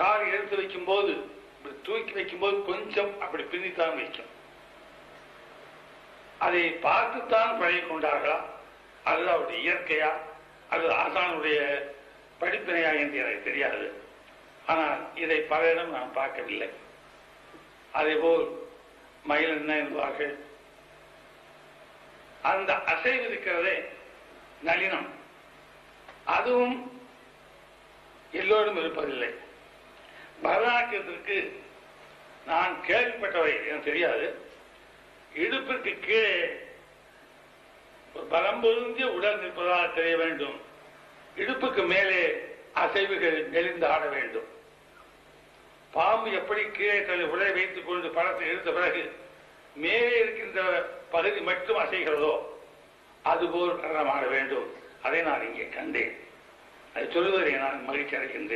கால் எடுத்து வைக்கும் போது இப்படி தூக்கி வைக்கும் போது கொஞ்சம் அப்படி பிரிந்துத்தான் வைக்கும். அதை பார்த்துத்தான் பழகி கொண்டார்களா? அல்லது அவருடைய இயற்கையா? அல்லது ஆசானுடைய படிப்பினையா என்று எனக்கு தெரியாது. ஆனால் இதை பலரிடம் நான் பார்க்கவில்லை. அதேபோல் மயில் என்ன என்பார்கள் அந்த அசைவு இருக்கிறதே நளினம். அதுவும் எல்லோரும் இருப்பதில்லை. பரதநாட்டியத்திற்கு நான் கேள்விப்பட்டவை எனக்கு தெரியாது. இடுப்பிற்கு கீழே பலம் பொருந்திய உடல் நிற்பதாக தெரிய வேண்டும். இடுப்புக்கு மேலே அசைவுகள் நெளிந்து ஆட வேண்டும். பாம்பு எப்படி கீழே தன்னை உடலை வைத்துக் கொண்டு படத்தை எடுத்த பிறகு மேலே இருக்கின்ற பகுதி மட்டும் அசைகிறதோ அதுபோல் நடனமாட வேண்டும். அதை நான் இங்கே கண்டேன். அதை சொல்வதை நான் மகிழ்ச்சி அடைகின்றேன்.